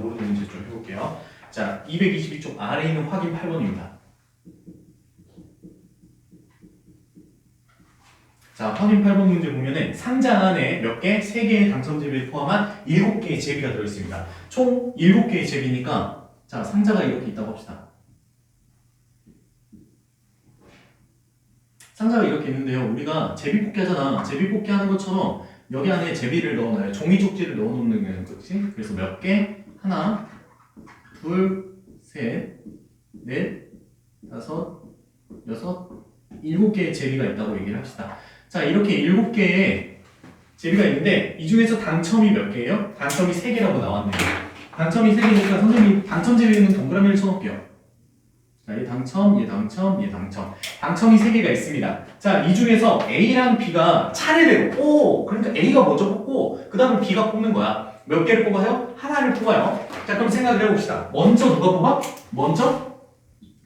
모르는 문제 좀 해볼게요. 자, 222쪽 아래 있는 확인 8번입니다. 자, 확인 8번 문제 보면은 상자 안에 몇 개? 3개의 당첨제비를 포함한 7개의 제비가 들어있습니다. 총 7개의 제비니까 자, 상자가 이렇게 있다고 합시다. 상자가 이렇게 있는데요. 우리가 제비 뽑기 하잖아. 제비 뽑기 하는 것처럼 여기 안에 제비를 넣어놔요. 종이 쪽지를 넣어놓는 거지. 그래서 몇 개? 하나, 둘, 셋, 넷, 다섯, 여섯, 일곱 개의 제비가 있다고 얘기를 합시다. 자, 이렇게 일곱 개의 제비가 있는데 이 중에서 당첨이 몇 개예요? 당첨이 세 개라고 나왔네요. 당첨이 세 개니까 선생님 당첨 제비는 동그라미를 쳐놓을게요. 자, 얘 당첨, 얘 당첨, 얘 당첨. 당첨이 세 개가 있습니다. 자, 이 중에서 A랑 B가 차례대로, 오! 그러니까 A가 먼저 뽑고, 그 다음에 B가 뽑는 거야. 몇 개를 뽑아요? 하나를 뽑아요. 자, 그럼 생각을 해봅시다. 먼저 누가 뽑아? 먼저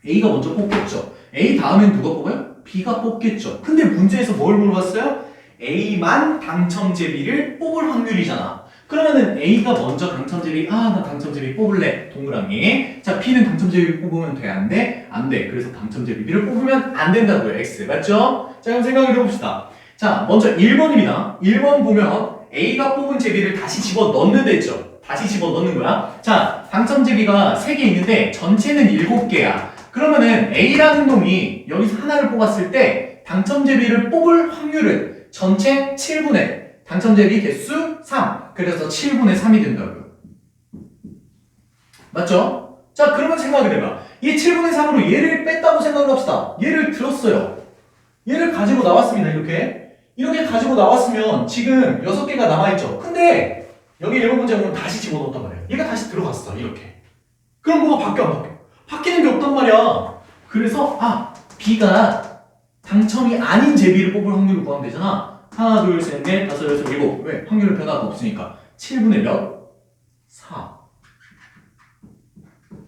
A가 먼저 뽑겠죠. A 다음엔 누가 뽑아요? B가 뽑겠죠. 근데 문제에서 뭘 물어봤어요? A만 당첨제비를 뽑을 확률이잖아. 그러면은 A가 먼저 당첨제비, 아, 나 당첨제비 뽑을래. 동그라미. 자, B는 당첨제비 뽑으면 돼, 안 돼? 안 돼. 그래서 당첨제비를 뽑으면 안 된다고요, X. 맞죠? 자, 그럼 생각을 해봅시다. 자, 먼저 1번입니다. 1번 보면 A가 뽑은 제비를 다시 집어 넣는 데 있죠. 다시 집어 넣는 거야. 자, 당첨 제비가 3개 있는데 전체는 7개야. 그러면은 A라는 놈이 여기서 하나를 뽑았을 때 당첨 제비를 뽑을 확률은 전체 7분의 당첨 제비 개수 3. 그래서 7분의 3이 된다고요. 맞죠? 자, 그러면 생각을 해봐. 이 7분의 3으로 얘를 뺐다고 생각을 합시다. 얘를 들었어요. 얘를 가지고 나왔습니다. 이렇게. 이렇게 가지고 나왔으면 지금 6개가 남아있죠. 근데 여기 1번 문제 보면 다시 집어넣었단 말이야. 얘가 다시 들어갔어. 이렇게. 그럼 뭐가 바뀌어 안 바뀌어? 바뀌는 게 없단 말이야. 그래서 아 B가 당첨이 아닌 제비를 뽑을 확률을 구하면 되잖아. 하나, 둘, 셋, 넷, 다섯, 여섯, 일곱. 왜? 확률은 변화가 없으니까. 7분의 몇? 4.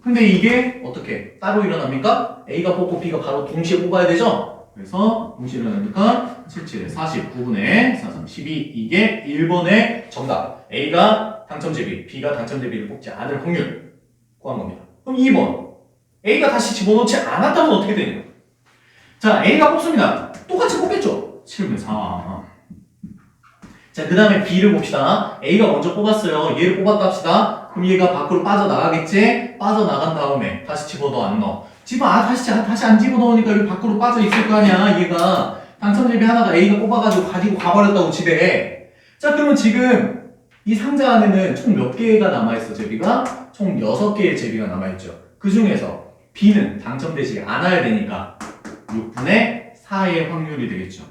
근데 이게 어떻게 따로 일어납니까? A가 뽑고 B가 바로 동시에 뽑아야 되죠? 그래서 동시에 일어나니까 77에 49분의 4, 3, 12 이게 1번의 정답. A가 당첨 제비, B가 당첨 제비를 뽑지 않을 확률 구한 겁니다. 그럼 2번. A가 다시 집어넣지 않았다면 어떻게 되냐? 자, A가 뽑습니다. 똑같이 뽑겠죠? 7분의 4. 자, 그 다음에 B를 봅시다. A가 먼저 뽑았어요. 얘를 뽑았다 합시다. 그럼 얘가 밖으로 빠져나가겠지? 빠져나간 다음에 다시 집어넣어, 안 넣어? 집어, 아, 다시, 다시 안 집어 넣으니까 여기 밖으로 빠져 있을 거 아니야, 얘가. 당첨제비 하나가 A가 뽑아가지고 가지고 가버렸다고 집에. 자, 그러면 지금 이 상자 안에는 총 몇 개가 남아있어, 제비가? 총 6개의 제비가 남아있죠. 그 중에서 B는 당첨되지 않아야 되니까 6분의 4의 확률이 되겠죠.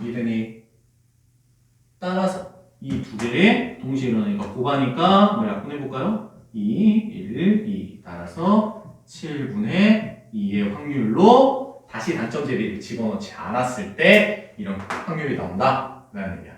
이해되니? 따라서 이 두 개를 동시에 일어나니까 곱하니까 뭐 약분해볼까요? 2, 1, 2 따라서 7분의 2의 확률로 다시 당첨제비를 집어넣지 않았을 때 이런 확률이 나온다 라는 얘기야.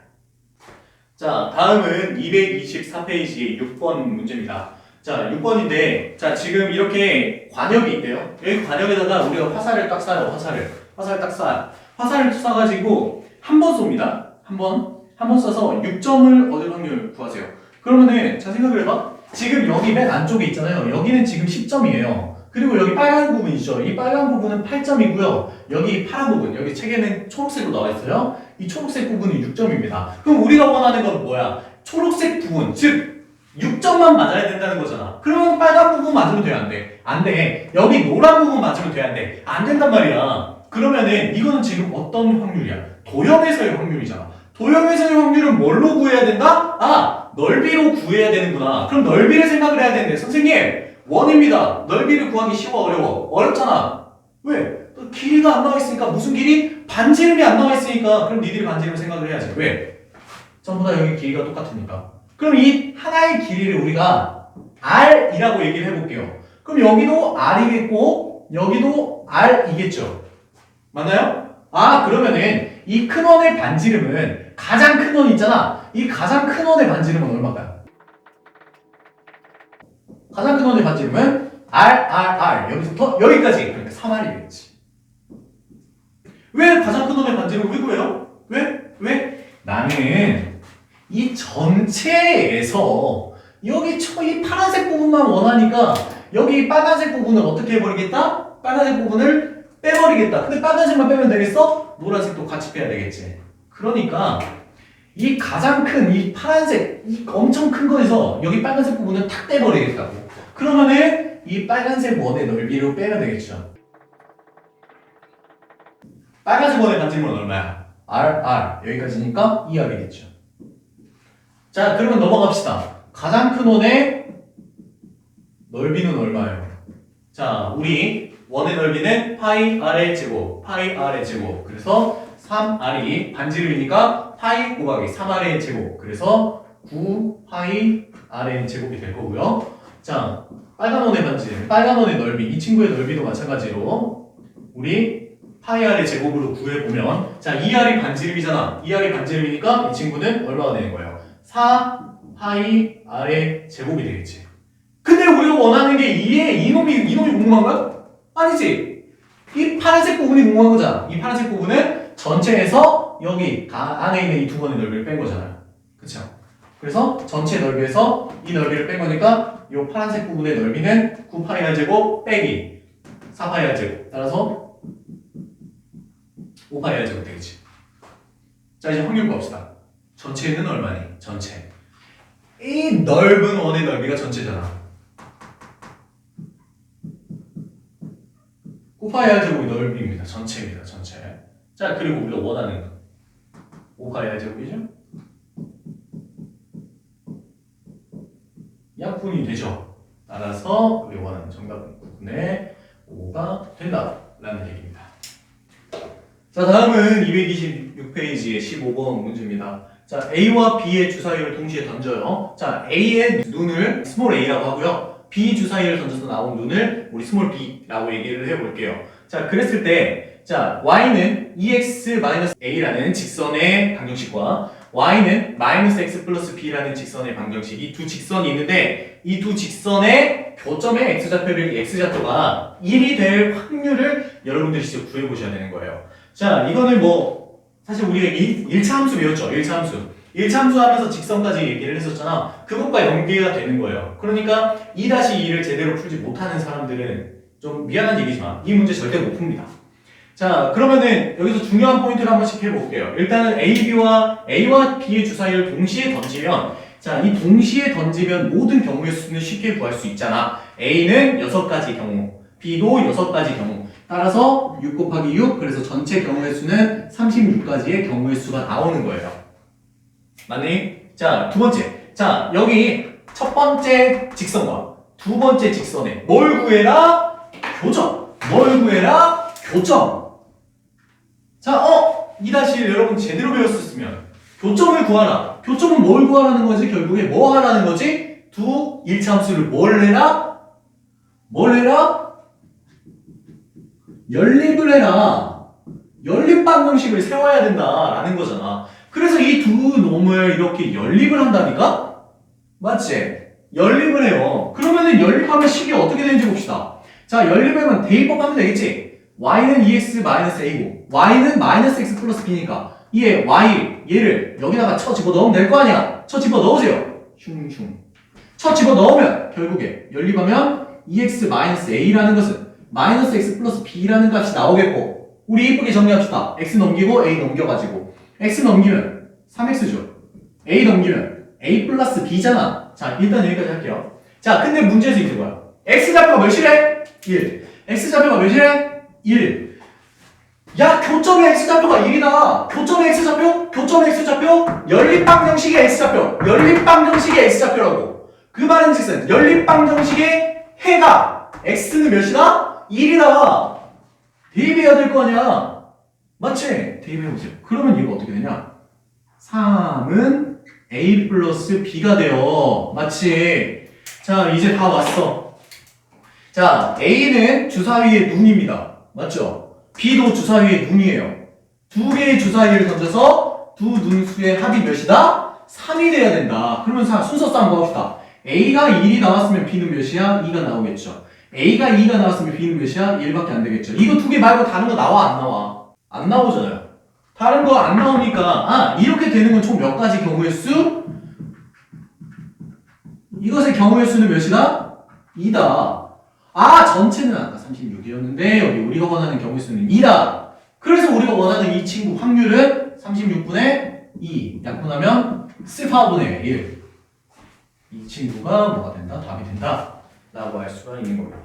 자 다음은 224페이지의 6번 문제입니다. 자 6번인데 자 지금 이렇게 관역이 있대요. 여기 관역에다가 우리가 화살을 딱 쏴요. 화살을 화살을 딱 쏴요. 화살을 쏴가지고 한 번 쏩니다. 한 번. 한 번 쏴서 6점을 얻을 확률 구하세요. 그러면은 자 생각을 해봐. 지금 여기 맨 안쪽에 있잖아요. 여기는 지금 10점이에요. 그리고 여기 빨간 부분 있죠. 이 빨간 부분은 8점이고요. 여기 파란 부분, 여기 책에는 초록색으로 나와 있어요. 이 초록색 부분이 6점입니다. 그럼 우리가 원하는 건 뭐야? 초록색 부분, 즉 6점만 맞아야 된다는 거잖아. 그러면 빨간 부분 맞으면 돼, 안 돼? 안 돼. 여기 노란 부분 맞으면 돼, 안 돼? 안 된단 말이야. 그러면은 이거는 지금 어떤 확률이야? 도형에서의 확률이잖아. 도형에서의 확률은 뭘로 구해야 된다? 아, 넓이로 구해야 되는구나. 그럼 넓이를 생각을 해야 되는데, 선생님, 원입니다. 넓이를 구하기 쉬워, 어려워? 어렵잖아. 왜? 또 길이가 안 나와 있으니까 무슨 길이? 반지름이 안 나와 있으니까 그럼 니들이 반지름 생각을 해야지. 왜? 전부 다 여기 길이가 똑같으니까. 그럼 이 하나의 길이를 우리가 R이라고 얘기를 해볼게요. 그럼 여기도 R이겠고 여기도 R이겠죠. 맞나요? 아 그러면은 이 큰 원의 반지름은 가장 큰 원 있잖아. 이 가장 큰 원의 반지름은 얼마일까요? 가장 큰 원의 반지름은 R, R, R. 여기서부터 여기까지. 그러니까 3R이 되겠지. 왜 가장 큰 놈의 반지를 왜 구해요? 왜? 왜? 나는 이 전체에서 여기 저이 파란색 부분만 원하니까 여기 빨간색 부분을 어떻게 해버리겠다? 빨간색 부분을 빼버리겠다. 근데 빨간색만 빼면 되겠어? 노란색도 같이 빼야 되겠지. 그러니까 이 가장 큰 이 파란색 이 엄청 큰 거에서 여기 빨간색 부분을 탁 떼버리겠다고. 그러면은 이 빨간색 원의 넓이로 빼면 되겠죠. 빨간색 원의 반지름은 얼마야? R, R 여기까지니까 2R이겠죠. 자 그러면 넘어갑시다. 가장 큰 원의 넓이는 얼마예요? 자 우리 원의 넓이는 파이 R의 제곱, 파이 R의 제곱. 그래서 3R이 반지름이니까 파이 곱하기 3R의 제곱. 그래서 9 파이 R의 제곱이 될 거고요. 자 빨간 원의 반지름, 빨간 원의 넓이, 이 친구의 넓이도 마찬가지로 우리 파이 R의 제곱으로 구해보면 자 2R이 반지름이잖아. 2R이 반지름이니까 이 친구는 얼마가 되는 거예요? 4 파이 R의 제곱이 되겠지. 근데 우리가 원하는 게 2의 이놈이 이놈이 궁금한 거야? 아니지. 이 파란색 부분이 궁금한 거잖아. 이 파란색 부분은 전체에서 여기 가- 안에 있는 이 두 번의 넓이를 뺀 거잖아요. 그쵸? 그래서 전체 넓이에서 이 넓이를 뺀 거니까 이 파란색 부분의 넓이는 9파이 R 제곱 빼기 4파이 R 제곱. 따라서 5파이 R 제곱 되겠지. 자 이제 확률 봅시다. 전체는 얼마니? 전체. 이 넓은 원의 넓이가 전체잖아. 9파이 R 제곱이 넓이입니다. 전체입니다. 전체. 자 그리고 우리가 원하는 5파이 R 제곱이죠? 약분이 되죠. 따라서 우리 원하는 정답은 9분의 5가 된다라는 얘기입니다. 자 다음은 226페이지의 15번 문제입니다. 자 A와 B의 주사위를 동시에 던져요. 자 A의 눈을 스몰 a라고 하고요. B 주사위를 던져서 나온 눈을 우리 스몰 b라고 얘기를 해볼게요. 자 그랬을 때 자 y는 ex-a라는 직선의 방정식과 y는 마이너스 x 플러스 b라는 직선의 방정식 이 두 직선이 있는데 이 두 직선의 교점의 x좌표를 x좌표가 1이 될 확률을 여러분들이 직접 구해보셔야 되는 거예요. 자 이거는 뭐 사실 우리가 1, 차 함수 배웠죠 1차 함수 1차 함수 하면서 직선까지 얘기를 했었잖아. 그것과 연계가 되는 거예요. 그러니까 2-2를 제대로 풀지 못하는 사람들은 좀 미안한 얘기지만 이 문제 절대 못 풉니다. 자 그러면은 여기서 중요한 포인트를 한 번씩 해볼게요. 일단은 A, B와 A와 B의 주사위를 동시에 던지면 자 이 동시에 던지면 모든 경우의 수는 쉽게 구할 수 있잖아. A는 6가지 경우 B도 6가지 경우. 따라서 6 곱하기 6 그래서 전체 경우의 수는 36가지의 경우의 수가 나오는 거예요 맞니? 자 두 번째 자 여기 첫 번째 직선과 두 번째 직선에 뭘 구해라? 교점 뭘 구해라? 교점 자, 어? 이 다시 여러분 제대로 배웠었으면 교점을 구하라. 교점은 뭘 구하라는 거지? 결국에 뭐 하라는 거지? 두 일참수를 뭘 해라? 뭘 해라? 연립을 해라. 연립 방정식을 세워야 된다라는 거잖아. 그래서 이 두 놈을 이렇게 연립을 한다니까? 맞지? 연립을 해요. 그러면은 연립하면 식이 어떻게 되는지 봅시다. 자, 연립하면 대입법 하면 되겠지? y는 2x-a고 y는 마이너스 x 플러스 b니까 얘 y 얘를 여기다가 쳐 집어 넣으면 될 거 아니야 쳐 집어 넣으세요 슝슝 쳐 집어 넣으면 결국에 연립하면 2x-a라는 것은 마이너스 x 플러스 b라는 값이 나오겠고 우리 이쁘게 정리합시다 x 넘기고 a 넘겨가지고 x 넘기면 3x죠 a 넘기면 a 플러스 b잖아 자 일단 여기까지 할게요 자 근데 문제에서 이제 뭐야 x좌표가 몇이래? 1 x좌표가 몇이래? 1. 야, 교점의 x좌표가 1이다. 교점의 x좌표? 교점의 x좌표? 연립방 정식의 x좌표. 연립방 정식의 x좌표라고. 그 말은 즉슨 연립방 정식의 해가 x는 몇이다? 1이다. 대입해야 될 거 아니야. 맞지? 대입해 보세요. 그러면 이거 어떻게 되냐? 3은 a 플러스 b가 돼요. 맞지? 자, 이제 다 왔어. 자, a는 주사위의 눈입니다. 맞죠? B도 주사위의 눈이에요. 두 개의 주사위를 던져서 두 눈수의 합이 몇이다? 3이 돼야 된다. 그러면 사- 순서 싸움 봅시다. A가 1이 나왔으면 B는 몇이야? 2가 나오겠죠. A가 2가 나왔으면 B는 몇이야? 1밖에 안 되겠죠. 이거 두 개 말고 다른 거 나와 안 나와? 안 나오잖아요. 다른 거 안 나오니까 아 이렇게 되는 건 총 몇 가지 경우의 수? 이것의 경우의 수는 몇이다? 2다. 아 전체는 아까 36이었는데 여기 우리가 원하는 경우의 수는 2다. 그래서 우리가 원하는 이 친구 확률은 36분의 2 약분하면 4분의 1. 이 친구가 뭐가 된다? 답이 된다. 라고 할 수가 있는 겁니다.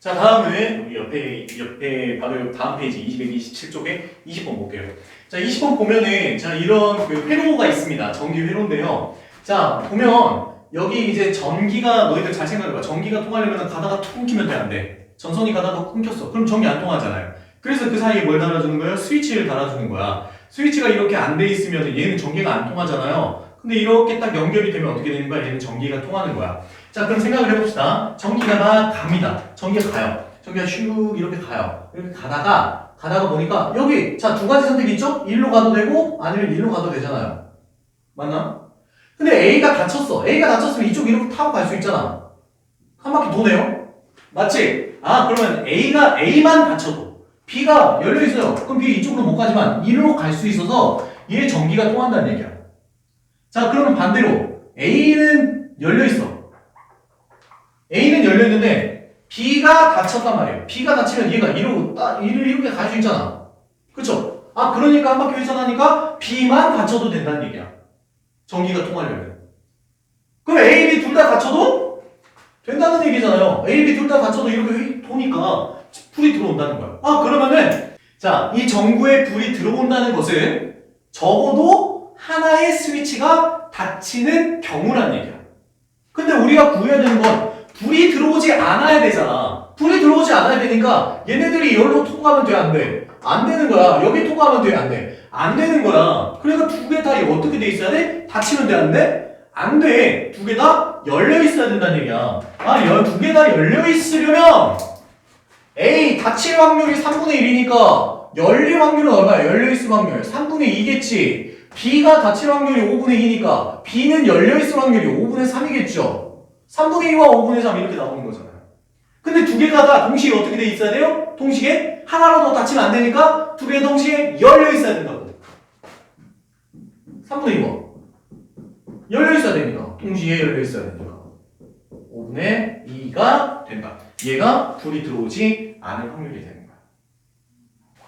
자, 다음은 우리 옆에, 옆에 바로 다음 페이지 227쪽에 20번 볼게요. 자, 20번 보면은 자, 이런 그 회로가 있습니다. 전기 회로인데요. 자, 보면 여기 이제 전기가 너희들 잘 생각해봐. 전기가 통하려면 가다가 툭 끊기면 돼, 안 돼? 전선이 가다가 끊겼어. 그럼 전기 안 통하잖아요. 그래서 그 사이에 뭘 달아주는 거예요? 스위치를 달아주는 거야. 스위치가 이렇게 안 돼 있으면 얘는 전기가 안 통하잖아요. 근데 이렇게 딱 연결이 되면 어떻게 되는 거야? 얘는 전기가 통하는 거야. 자, 그럼 생각을 해봅시다. 전기가 다 갑니다. 전기가 가요. 전기가 슉 이렇게 가요. 이렇게 가다가 가다가 보니까 여기 자 두 가지 선택이 있죠? 일로 가도 되고 아니면 일로 가도 되잖아요. 맞나? 근데 A가 닫혔어. A가 닫혔으면 이쪽 이렇게 타고 갈 수 있잖아. 한 바퀴 도네요. 맞지? 아 그러면 A가 A만 닫혀도 B가 열려 있어요. 그럼 B 이쪽으로 못 가지만 일로 갈 수 있어서 얘 전기가 통한다는 얘기야. 자 그러면 반대로 A는 열려 있어. A는 열려 있는데 B가 닫혔단 말이에요. B가 닫히면 얘가 이러고 딱 이를 이렇게 갈 수 있잖아. 그쵸? 아 그러니까 한 바퀴 회전하니까 B만 닫혀도 된다는 얘기야. 전기가 통하려면. 그럼 A, B 둘 다 닫혀도 된다는 얘기잖아요. A, B 둘 다 닫혀도 이렇게 도니까 불이 들어온다는 거야. 아 그러면은 자 이 전구에 불이 들어온다는 것은 적어도 하나의 스위치가 닫히는 경우란 얘기야. 근데 우리가 구해야 되는 건 불이 들어오지 않아야 되잖아. 불이 들어오지 않아야 되니까 얘네들이 여기로 통과하면 돼, 안 돼? 안 되는 거야. 여기 통과하면 돼, 안 돼? 안 되는 거야. 그러니까 두 개 다 어떻게 돼 있어야 돼? 닫히면 돼, 안 돼? 안 돼. 두 개 다 열려 있어야 된다는 얘기야. 아, 두 개 다 열려 있으려면 A 닫힐 확률이 3분의 1이니까 열릴 확률은 얼마야? 열려 있을 확률 3분의 2겠지. B가 닫힐 확률이 5분의 2니까 B는 열려 있을 확률이 5분의 3이겠죠. 3분의 2와 5분의 3 이렇게 나오는 거잖아요. 근데 두 개가 다 동시에 어떻게 돼 있어야 돼요? 동시에 하나라도 닫히면 안 되니까 두 개 동시에 열려 있어야 된다고. 3분의 2와 열려 있어야 되니까 동시에 열려 있어야 되니까 5분의 2가 된다. 얘가 불이 들어오지 않을 확률이 되는 거야.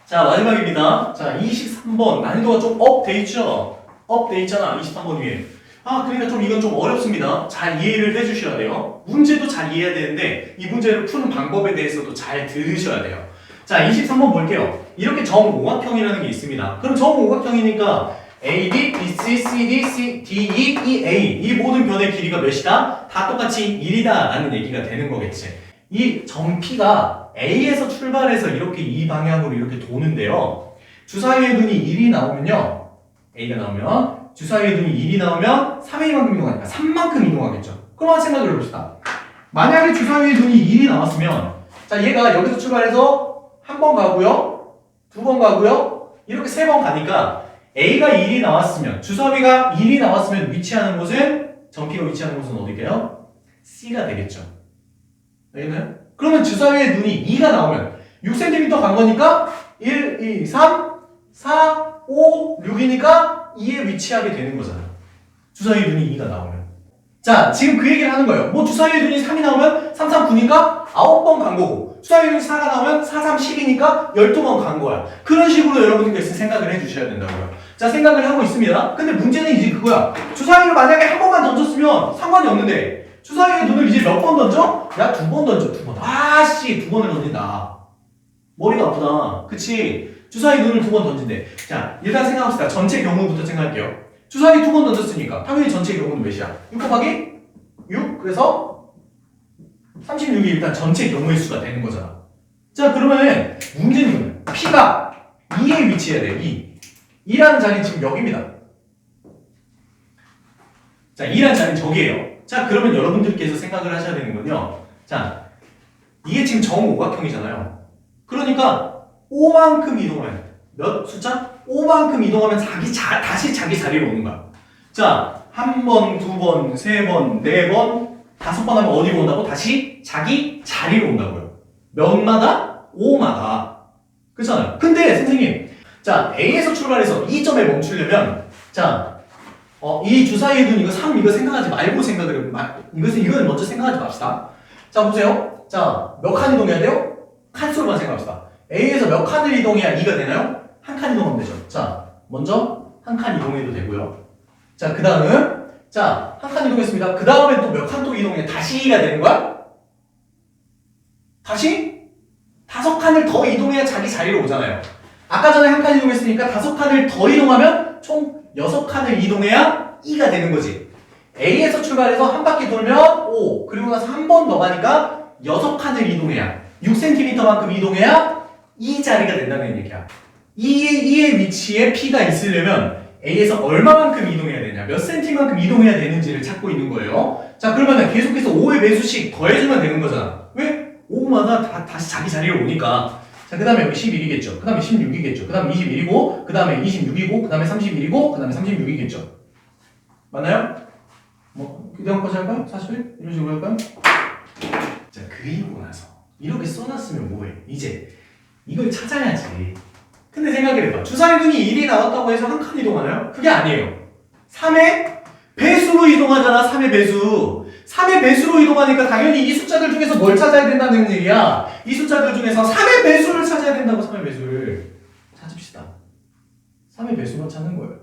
자 마지막입니다. 자 23번 난이도가 좀 업 돼 있죠? 업 돼 있잖아 23번 위에. 아 그러니까 좀 이건 좀 어렵습니다. 잘 이해를 해주셔야 돼요. 문제도 잘 이해해야 되는데 이 문제를 푸는 방법에 대해서도 잘 들으셔야 돼요. 자 23번 볼게요. 이렇게 정오각형이라는 게 있습니다. 그럼 정오각형이니까 A, B, B, C, C, D, C, D, E, E, A 이 모든 변의 길이가 몇이다? 다 똑같이 1이다 라는 얘기가 되는 거겠지. 이 점P가 A에서 출발해서 이렇게 이 방향으로 이렇게 도는데요. 주사위의 눈이 1이 나오면요. A가 나오면 주사위의 눈이 1이 나오면 3A만큼 이동하니까 3만큼 이동하겠죠. 그럼 한번 생각을 해봅시다. 만약에 주사위의 눈이 1이 나왔으면 자 얘가 여기서 출발해서 한 번 가고요. 두 번 가고요. 이렇게 세 번 가니까 A가 1이 나왔으면 주사위가 1이 나왔으면 위치하는 곳은 점P가 위치하는 곳은 어디게요? C가 되겠죠. 알겠나요? 그러면 주사위의 눈이 2가 나오면 6cm 간 거니까 1, 2, 3, 4, 5, 6이니까 2에 위치하게 되는 거잖아요. 주사위의 눈이 2가 나오면. 자, 지금 그 얘기를 하는 거예요. 뭐 주사위의 눈이 3이 나오면 3, 3, 9니까 9번 간 거고 주사위의 눈이 4가 나오면 4, 3, 10이니까 12번 간 거야. 그런 식으로 여러분들께서 생각을 해주셔야 된다고요. 자, 생각을 하고 있습니다. 근데 문제는 이제 그거야. 주사위를 만약에 한 번만 던졌으면 상관이 없는데 주사위의 눈을 이제 몇 번 던져? 야, 두 번 던져, 두 번. 아씨, 두 번을 던진다. 머리가 아프다. 그치? 주사위 눈을 두 번 던진대. 자, 일단 생각합시다. 전체 경우부터 생각할게요. 주사위 두 번 던졌으니까 당연히 전체 경우는 몇이야? 6 곱하기 6? 그래서 36이 일단 전체 경우의 수가 되는 거잖아. 자, 그러면은 문제는 P가 2에 위치해야 돼. 2. 2라는 자리는 지금 여기입니다. 자, 2라는 자리는 저기예요. 자, 그러면 여러분들께서 생각을 하셔야 되는 건요. 자, 이게 지금 정오각형이잖아요. 그러니까 5만큼 이동하면 돼. 몇 숫자? 5만큼 이동하면 자기 자, 다시 자기 자리로 오는 거야. 자, 한 번, 두 번, 세 번, 네 번, 다섯 번 하면 어디로 온다고? 다시 자기 자리로 온다고요. 몇마다? 5마다. 그렇잖아요. 근데 선생님, 자 A에서 출발해서 이 점에 멈추려면 자, 어, 이 주사위에 둔 이거 3 이거 생각하지 말고 생각을 해. 마- 이것은 이거는 먼저 생각하지 맙시다. 자 보세요. 자, 몇 칸 이동해야 돼요? 칸수로만 생각합시다. A에서 몇 칸을 이동해야 2가 되나요? 한 칸 이동하면 되죠. 자, 먼저 한 칸 이동해도 되고요. 자, 그 다음, 자, 한 칸 이동했습니다. 그 다음에 또 몇 칸 또 이동해 다시 2가 되는 거야? 다시 다섯 칸을 더 이동해야 자기 자리로 오잖아요. 아까 전에 한 칸 이동했으니까 다섯 칸을 더 이동하면 총 여섯 칸을 이동해야 2가 되는 거지. A에서 출발해서 한 바퀴 돌면 5, 그리고 나서 한 번 더 가니까 여섯 칸을 이동해야 6cm만큼 이동해야 이 자리가 된다는 얘기야. 이의, 이의 위치에 P가 있으려면 A에서 얼마만큼 이동해야 되냐, 몇 cm만큼 이동해야 되는지를 찾고 있는 거예요. 자, 그러면 계속해서 5의 배수씩 더해주면 되는 거잖아. 왜? 5마다 다, 다시 자기 자리로 오니까. 자, 그 다음에 여기 11이겠죠. 그 다음에 16이겠죠. 그 다음에 21이고, 그 다음에 26이고, 그 다음에 31이고, 그 다음에 36이겠죠. 맞나요? 뭐, 그다음까지 할까요? 41? 이런 식으로 할까요? 자, 그리고 나서 이렇게 써놨으면 뭐해? 이제 이걸 찾아야지. 근데 생각해봐. 주사위 눈이 1이 나왔다고 해서 한 칸 이동하나요? 그게 아니에요. 3의 배수로 이동하잖아, 3의 배수. 3의 배수로 이동하니까 당연히 이 숫자들 중에서 뭘 찾아야 된다는 얘기야. 이 숫자들 중에서 3의 배수를 찾아야 된다고, 3의 배수를. 찾읍시다. 3의 배수만 찾는 거예요.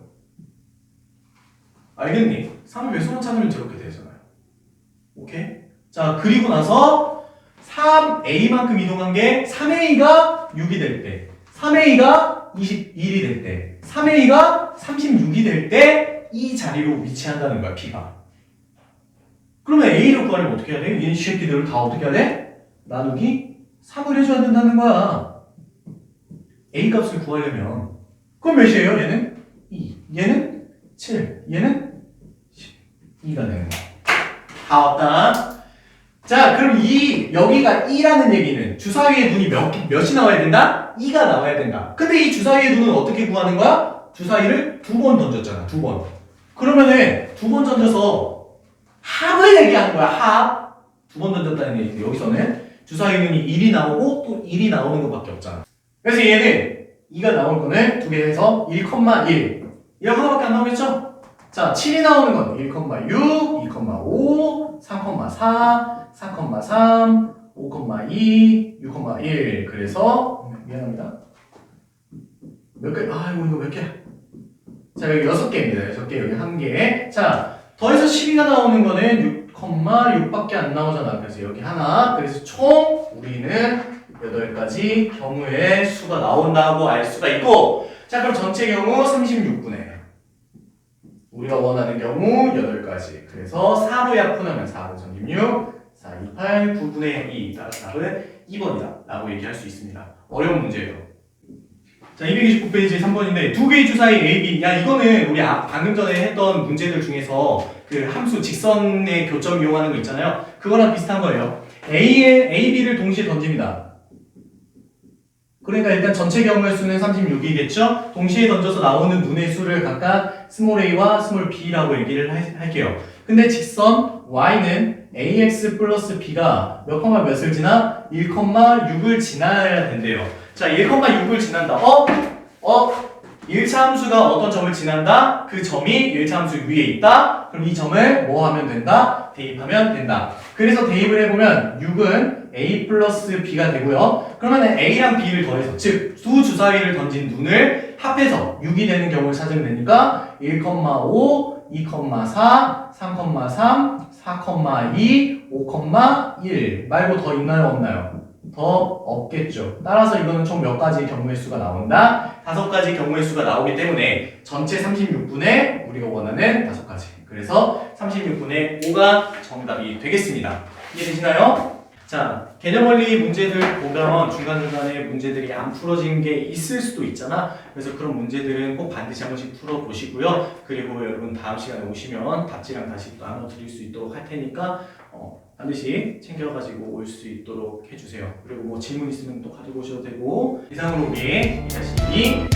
알겠니? 3의 배수만 찾으면 저렇게 되잖아요. 오케이? 자, 그리고 나서 3a만큼 이동한 게 3a가 6이 될 때, 3a가 21이 될 때, 3a가 36이 될 때 이 자리로 위치한다는 거야, p가. 그러면 a를 구하려면 어떻게 해야 돼? 이 새끼들을 다 어떻게 해야 돼? 나누기 3을 해줘야 된다는 거야. a 값을 구하려면 그럼 몇이에요, 얘는? 2. 얘는 7. 얘는 12가 되는 거야. 다 왔다. 자, 그럼 이 여기가 2라는 얘기는 주사위의 눈이 몇, 몇이 나와야 된다? 2가 나와야 된다. 근데 이 주사위의 눈은 어떻게 구하는 거야? 주사위를 두 번 던졌잖아, 두 번. 그러면은 두 번 던져서 합을 얘기하는 거야, 합. 두 번 던졌다는 얘기. 여기서는 주사위 눈이 1이 나오고 또 1이 나오는 것밖에 없잖아. 그래서 얘는 2가 나올 거는 두 개 해서 1,1. 이 하나밖에 안 나오겠죠? 자, 7이 나오는 건 1,6, 2,5, 3,4, 4,3, 5,2, 6,1. 그래서 미안합니다. 몇 개? 아이고 이거 몇 개야? 자 여기 여섯 개입니다. 여섯 개 여기 한 개. 자 더해서 12가 나오는 거는 6,6밖에 안 나오잖아. 그래서 여기 하나. 그래서 총 우리는 8가지 경우의 수가 나온다고 알 수가 있고 자 그럼 전체 경우 36분의 우리가 원하는 경우 8가지. 그래서 4로 약분하면 4로 전입 6 4, 2, 8, 9분의 2. 따라서 답은 2번이다. 라고 얘기할 수 있습니다. 어려운 문제예요. 자, 229페이지 3번인데 두 개의 주사위 A, B. 야, 이거는 우리 아- 방금 전에 했던 문제들 중에서 그 함수 직선의 교점 이용하는 거 있잖아요. 그거랑 비슷한 거예요. A의 A, B를 동시에 던집니다. 그러니까 일단 전체 경우의 수는 36이겠죠? 동시에 던져서 나오는 눈의 수를 각각 스몰 a와 스몰 b라고 얘기를 하- 할게요. 근데 직선 y는 ax 플러스 b가 몇 컴마 몇을 지나? 1,6을 지나야 된대요. 자, 1,6을 지난다. 어? 어? 1차 함수가 어떤 점을 지난다? 그 점이 1차 함수 위에 있다? 그럼 이 점을 뭐 하면 된다? 대입하면 된다. 그래서 대입을 해보면 6은 a 플러스 b가 되고요. 그러면 a랑 b를 더해서 즉 두 주사위를 던진 눈을 합해서 6이 되는 경우를 찾으면 되니까 1,5, 2,4, 3,3, 4,2, 5,1 말고 더 있나요 없나요? 더 없겠죠. 따라서 이거는 총 몇 가지 경우의 수가 나온다? 다섯 가지 경우의 수가 나오기 때문에 전체 36분의 우리가 원하는 다섯 가지. 그래서 36분의 5가 정답이 되겠습니다. 이해되시나요? 자, 개념 원리 문제들 보면 중간중간에 문제들이 안 풀어진 게 있을 수도 있잖아. 그래서 그런 문제들은 꼭 반드시 한 번씩 풀어보시고요. 그리고 여러분 다음 시간에 오시면 답지랑 다시 또 나눠 드릴 수 있도록 할 테니까 어, 반드시 챙겨가지고 올 수 있도록 해주세요. 그리고 뭐 질문 있으면 또 가지고 오셔도 되고 이상으로 우리 2-2